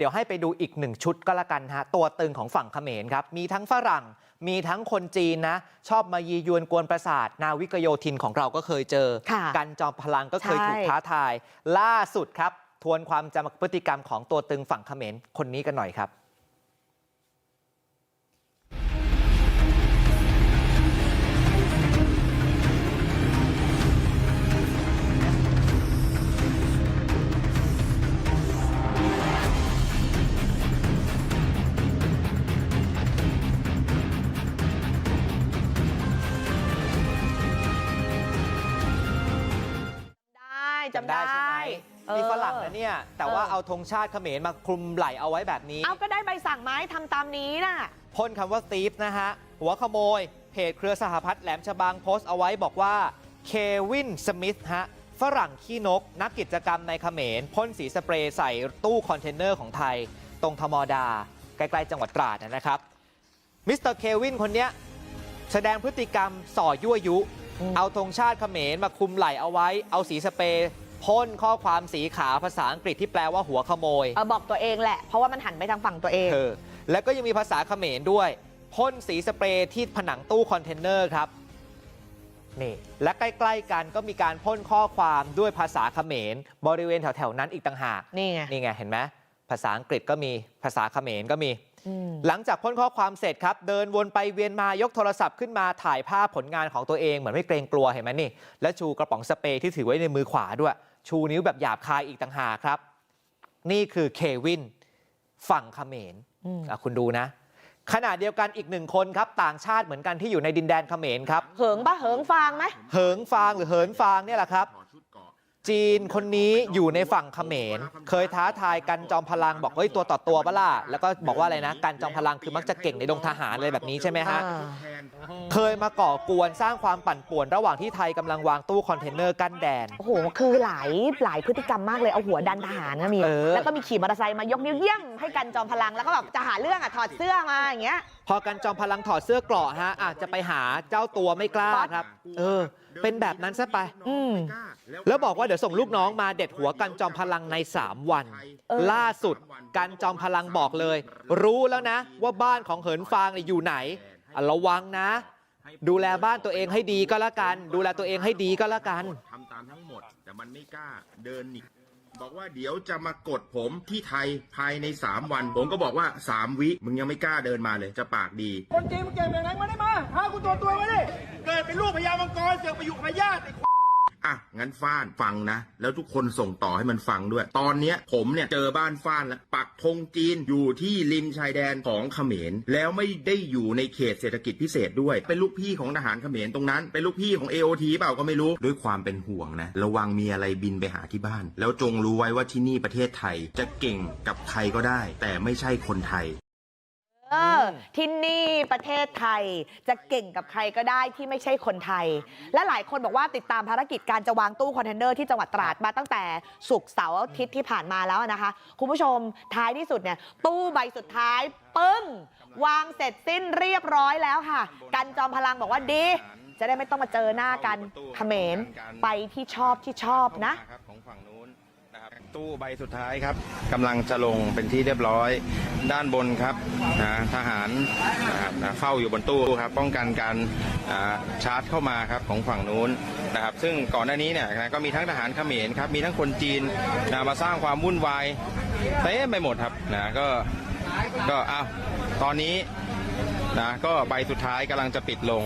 เดี๋ยวให้ไปดูอีกหนึ่งชุดก็แล้วกันฮะตัวตึงของฝั่งเขมรครับมีทั้งฝรั่งมีทั้งคนจีนนะ ชอบมายียวนกวนประสาท นาวิกโยธินของเราก็เคยเจอค่ะกันจอมพลังก็เคยใช่ถูกท้าทาย ล่าสุดครับ ทวนความจำพฤติกรรมของตัวตึงฝั่งเขมรคนนี้กันหน่อยครับ จำจำได้ได้ใช่ไหมเออ นี่ฝรั่งนะเนี่ย แต่ว่าเออเอาธงชาติเขมรมาคลุมไหลเอาไว้แบบนี้ เอาก็ได้ใบสั่งไม้ทำตามนี้น่ะ พ่นคำว่าสตีฟนะฮะ หัวขโมย เพจเครือสหพัฒน์แหลมฉบังโพสต์เอาไว้บอกว่าเควินสมิธฮะ ฝรั่งขี้นก นักกิจกรรมในเขมรพ่นสีสเปรย์ใส่ตู้คอนเทนเนอร์ของไทย ตรงธมดา ใกล้ๆจังหวัดตราดนะครับ มิสเตอร์เควินคนเนี้ยแสดงพฤติกรรมส่อยั่วยุอืม เอาธงชาติเขมรมาคลุมไหล่เอาไว้ เอาสีสเปรย์พ่นข้อความสีขาวภาษาอังกฤษที่แปลว่าหัวขโมยเออบอกตัวเองแหละ เพราะว่ามันหันไปทางฝั่งตัวเองเออแล้วก็ยังมีภาษาเขมรด้วยพ่นสีสเปรย์ที่ผนังตู้คอนเทนเนอร์ครับนี่และใกล้ๆกันก็มีการพ่นข้อความด้วยภาษาเขมร บริเวณแถวๆนั้นอีกต่างหากนี่ไงนี่ไงเห็นไหมภาษาอังกฤษก็มีภาษาเขมรก็มีอืม หลังจากพ่นข้อความเสร็จครับ เดินวนไปเวียนมายกโทรศัพท์ขึ้นมาถ่ายภาพผลงานของตัวเองเหมือนไม่เกรงกลัวเห็นไหมนี่ และชูกระป๋องสเปรย์ที่ถือไว้ในมือขวาด้วย ชูนิ้วแบบหยาบคายอีกต่างหากครับ นี่คือเควินฝั่งเขมรอืมอะคุณดูนะขณะเดียวกันอีกหนึ่งคนครับ ต่างชาติเหมือนกันที่อยู่ในดินแดนเขมรครับ เหิงปะเหิงฟางไหมเหิงฟางหรือเหินฟางเนี่ยแหละครับ จีนคนนี้อยู่ในฝั่งเขมรเคยท้าทายกันจอมพลังบอกเฮ้ยตัวต่อตัวปะล่ะแล้วก็บอกว่าอะไรนะกันจอมพลังคือมักจะเก่งในดงทหารอะไรแบบนี้ใช่ไหมฮะ เคยมาก่อกวนสร้างความปั่นป่วนระหว่างที่ไทยกำลังวางตู้คอนเทนเนอร์กั้นแดน โอ้โห คือหลายหลายพฤติกรรมมากเลยเอาหัวดันทหารก็มี เออ แล้วก็มีขี่มอเตอร์ไซค์มายกนิ้วเยี่ยมให้กันจอมพลังแล้วก็แบบจะหาเรื่องอะถอดเสื้อมาอย่างเงี้ย พอกันจอมพลังถอดเสื้อเกราะฮะอาจจะไปหาเจ้าตัวไม่กล้าครับ เออ เป็นแบบนั้นซะไป อืม แล้วบอกว่าเดี๋ยวส่งลูกน้องมาเด็ดหัวกันจอมพลังใน 3 วัน เออ ล่าสุดกันจอมพลังบอกเลย รู้แล้วนะ ว่าบ้านของเหินฟางเนี่ยอยู่ไหนอะ ระวังนะ ดูแลบ้านตัวเองให้ดีก็แล้วกัน ดูแลตัวเองให้ดีก็แล้วกันทำตามทั้งหมด แต่มันไม่กล้าเดินหนีบอกว่าเดี๋ยวจะมากดผมที่ไทยภายใน 3 วัน ผมก็บอกว่า 3 วิ มึงยังไม่กล้าเดินมาเลยจะปากดี คนจีนมึงเก่งแบบไหนมาได้มาพากูตัวตัวมาดิเกิดเป็นลูกพญามังกรเสือกไปอยู่กับพญาติไอะงั้นฟ้านฟังนะ แล้วทุกคนส่งต่อให้มันฟังด้วย ตอนเนี้ยผมเนี่ยเจอบ้านฟ้านแล้วปักธงจีนอยู่ที่ริมชายแดนของเขมร แล้วไม่ได้อยู่ในเขตเศรษฐกิจพิเศษด้วย เป็นลูกพี่ของทหารเขมรตรงนั้น เป็นลูกพี่ของ AOT เปล่าก็ไม่รู้ด้วยความเป็นห่วงนะ ระวังมีอะไรบินไปหาที่บ้าน แล้วจงรู้ไว้ว่าที่นี่ประเทศไทยจะเก่งกับใครก็ได้ แต่ไม่ใช่คนไทย เออที่นี่ประเทศไทยจะเก่งกับใครก็ได้ที่ไม่ใช่คนไทย และหลายคนบอกว่าติดตามภารกิจการจะวางตู้คอนเทนเนอร์ที่จังหวัดตราดมาตั้งแต่ศุกร์เสาร์อาทิตย์ที่ผ่านมาแล้วนะคะ คุณผู้ชมท้ายที่สุดเนี่ยตู้ใบสุดท้ายปึ้ง วางเสร็จสิ้นเรียบร้อยแล้วค่ะ กันจอมพลังบอกว่าดี จะได้ไม่ต้องมาเจอหน้ากันเขมรไปที่ชอบที่ชอบนะ ตู้ใบสุดท้ายครับกำลังจะลงเป็นที่เรียบร้อย ด้านบนครับนะทหารนะเฝ้าอยู่บนตู้ครับ ป้องกันการชาร์จเข้ามาครับของฝั่งนู้นนะครับ ซึ่งก่อนหน้านี้เนี่ยนะก็มีทั้งทหารเขมรครับ มีทั้งคนจีนนะมาสร้างความวุ่นวายเต็มไปหมดครับนะก็ก็อ้าวตอนนี้นะก็ใบสุดท้ายกำลังจะปิดลง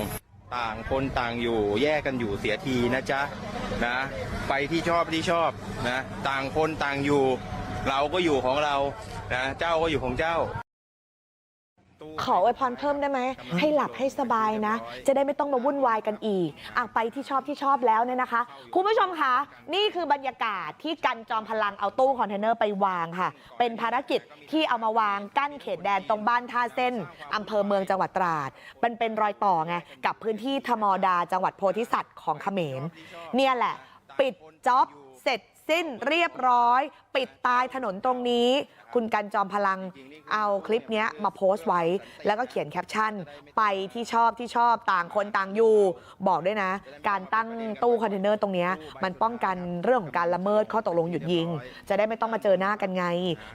ต่างคนต่างอยู่แยกกันอยู่เสียทีนะจ๊ะ นะไปที่ชอบที่ชอบนะต่างคนต่างอยู่ เราก็อยู่ของเรานะเจ้าก็อยู่ของเจ้า ขออวยพรเพิ่มได้ไหม ให้หลับให้สบายนะ จะได้ไม่ต้องมาวุ่นวายกันอีกอะไปที่ชอบที่ชอบแล้วเนี่ยนะคะ คุณผู้ชมคะนี่คือบรรยากาศที่กันจอมพลังเอาตู้คอนเทนเนอร์ไปวางค่ะ เป็นภารกิจที่เอามาวางกั้นเขตแดนตรงบ้านท่าเส้นอำเภอเมืองจังหวัดตราดมันเป็นรอยต่อไงกับพื้นที่ธมดาจังหวัดโพธิสัตว์ของเขมรเนี่ยแหละ ปิดจ็อบเสร็จสิ้นเรียบร้อย ปิดตายถนนตรงนี้ คุณกันจอมพลังเอาคลิปเนี้ยมาโพสต์ไว้ แล้วก็เขียนแคปชั่น ไปที่ชอบที่ชอบต่างคนต่างอยู่ บอกด้วยนะ การตั้งตู้คอนเทนเนอร์ตรงนี้มันป้องกันเรื่องของการละเมิดข้อตกลงหยุดยิง จะได้ไม่ต้องมาเจอหน้ากันไง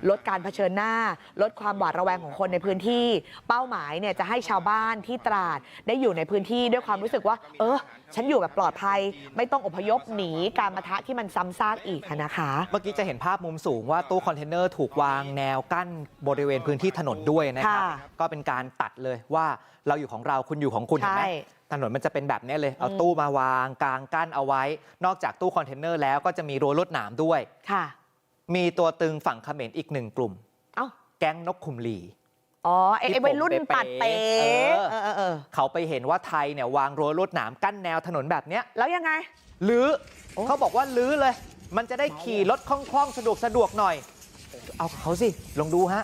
ลดการเผชิญหน้า ลดความหวาดระแวงของคนในพื้นที่ เป้าหมายเนี่ยจะให้ชาวบ้านที่ตราดได้อยู่ในพื้นที่ด้วยความรู้สึกว่า เออ ฉันอยู่แบบปลอดภัย ไม่ต้องอพยพหนีการประทะที่มันซ้ำซากอีกอะนะคะ เมื่อกี้จะเห็นภาพมุมสูงว่าตู้คอนเทนเนอร์ถูกวางแนวกั้นบริเวณพื้นที่ถนนด้วยนะครับค่ะก็เป็นการตัดเลยว่าเราอยู่ของเราคุณอยู่ของคุณเห็นไหมใช่ ถนนมันจะเป็นแบบนี้เลยเอาอืมตู้มาวางกลางกั้นเอาไว้ นอกจากตู้คอนเทนเนอร์แล้วก็จะมีรั้วลวดหนามด้วย ค่ะ มีตัวตึงฝั่งเขมรอีกหนึ่งกลุ่ม เอ้า แก๊งนกคุมลี อ๋อไอ้ไอ้วัยรุ่นที่ผมปัดเป๋เป๋ๆเออเออเออเขาไปเห็นว่าไทยเนี่ยวางรั้วลวดหนามกั้นแนวถนนแบบเนี้ยแล้วยังไง ลื้อโอ้เขาบอกว่าลื้อเลย มันจะได้ขี่รถคล่องๆ สะดวกสะดวกหน่อย เอากับเขาสิ ลองดูฮะ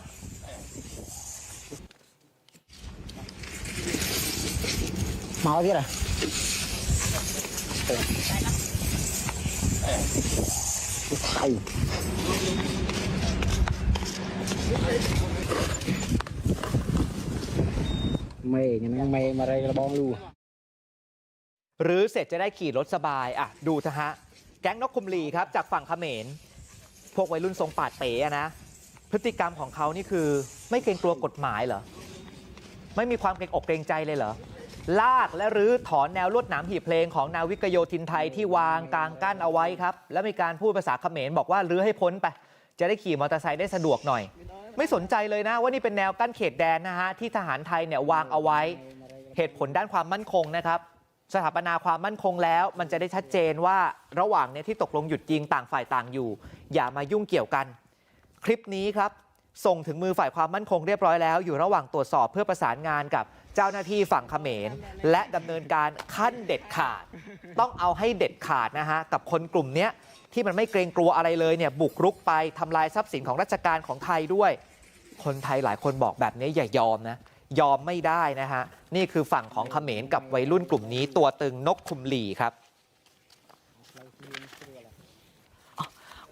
เมาที่ไหนไทยไม่ยังไม่มาอะไรกระบองลูหรือเสร็จจะได้ขี่รถสบาย อะ ดูเถอะฮะ แก๊งนกคุมลีครับจากฝั่งเขมร พวกวัยรุ่นทรงปาดเป๋ะนะ พฤติกรรมของเขานี่คือ ไม่เกรงกลัวกฎหมายเหรอ ไม่มีความเกรงอกเกรงใจเลยเหรอ ลากและรื้อถอนแนวลวดหนามหีบเพลงของนาวิกโยธินไทยที่วางกลางกั้นเอาไว้ครับ แล้วมีการพูดภาษาเขมรบอกว่ารื้อให้พ้นไป จะได้ขี่มอเตอร์ไซค์ได้สะดวกหน่อย ไม่สนใจเลยนะว่านี่เป็นแนวกั้นเขตแดนนะฮะที่ทหารไทยเนี่ยวางเอาไว้ เหตุผลด้านความมั่นคงนะครับ สถาปนาความมั่นคงแล้วมันจะได้ชัดเจนว่าระหว่างเนี้ที่ตกลงหยุดยิงต่างฝ่ายต่างอยู่ อย่ามายุ่งเกี่ยวกัน คลิปนี้ครับ ส่งถึงมือฝ่ายความมั่นคงเรียบร้อยแล้ว อยู่ระหว่างตรวจสอบเพื่อประสานงานกับเจ้าหน้าที่ฝั่งเขมร และดำเนินการขั้นเด็ดขาด ต้องเอาให้เด็ดขาดนะฮะกับคนกลุ่มนี้ที่มันไม่เกรงกลัวอะไรเลยเนี่ยบุกรุกไปทำลายทรัพย์สินของราชการของไทยด้วย คนไทยหลายคนบอกแบบนี้อย่ายอมนะ ไม่ได้นะฮะนี่คือฝั่งของเขมรกับวัยรุ่นกลุ่มนี้ตัวตึงนกคุมหลีครับ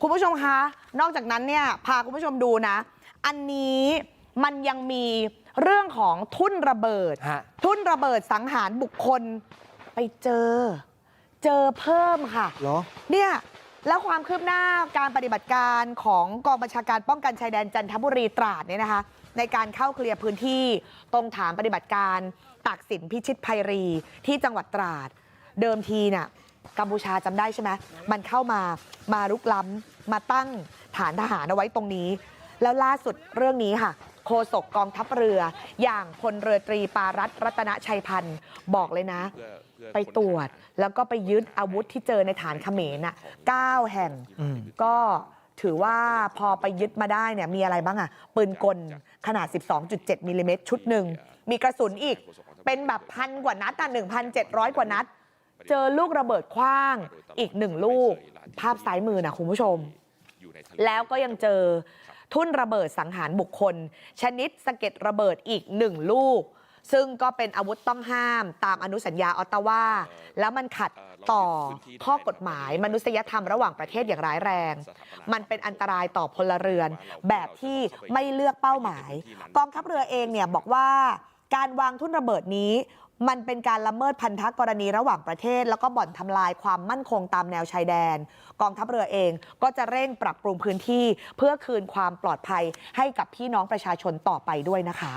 คุณผู้ชมคะนอกจากนั้นเนี่ยพาคุณผู้ชมดูนะ อันนี้มันยังมีเรื่องของทุ่นระเบิด ฮะ ทุ่นระเบิดสังหารบุคคลไปเจอ เจอเพิ่มค่ะ เหรอ เนี่ย แล้วความคืบหน้าการปฏิบัติการของกองบัญชาการป้องกันชายแดนจันทบุรีตราดเนี่ยนะคะ ในการเข้าเคลียร์พื้นที่ตรงฐานปฏิบัติการตากสินพิชิตภัยรีที่จังหวัดตราด เดิมทีน่ะกัมพูชาจำได้ใช่ไหมมันเข้ามามารุกล้ำมาตั้งฐานทหารเอาไว้ตรงนี้ แล้วล่าสุดเรื่องนี้ค่ะ โฆษกกองทัพเรือ อย่างพลเรือตรีปารัตน์รัตนชัยพันธ์บอกเลยนะ ไปตรวจแล้วก็ไปยึดอาวุธที่เจอในฐานเขมรน่ะ9แห่งอืมก็ถือว่าพอไปยึดมาได้เนี่ยมีอะไรบ้างอะปืนกลขนาด 12.7มิลลิเมตรชุดหนึ่ง มีกระสุนอีกเป็นแบบพันกว่านัดอะ1,700 กว่านัด เจอลูกระเบิดคว้างอีกหนึ่งลูก ภาพซ้ายมือนะคุณผู้ชม แล้วก็ยังเจอ ทุ่นระเบิดสังหารบุคคล ชนิดสะเก็ดระเบิดอีกหนึ่งลูก ซึ่งก็เป็นอาวุธต้องห้ามตามอนุสัญญาออตตาวาแล้วมันขัดต่อข้อกฎหมายมนุษยธรรมระหว่างประเทศอย่างร้ายแรง มันเป็นอันตรายต่อพลเรือน แบบที่ไม่เลือกเป้าหมาย กองทัพเรือเองเนี่ยบอกว่าการวางทุ่นระเบิดนี้ มันเป็นการละเมิดพันธกรณีระหว่างประเทศ แล้วก็บ่อนทำลายความมั่นคงตามแนวชายแดน กองทัพเรือเองก็จะเร่งปรับปรุงพื้นที่ เพื่อคืนความปลอดภัยให้กับพี่น้องประชาชนต่อไปด้วยนะคะ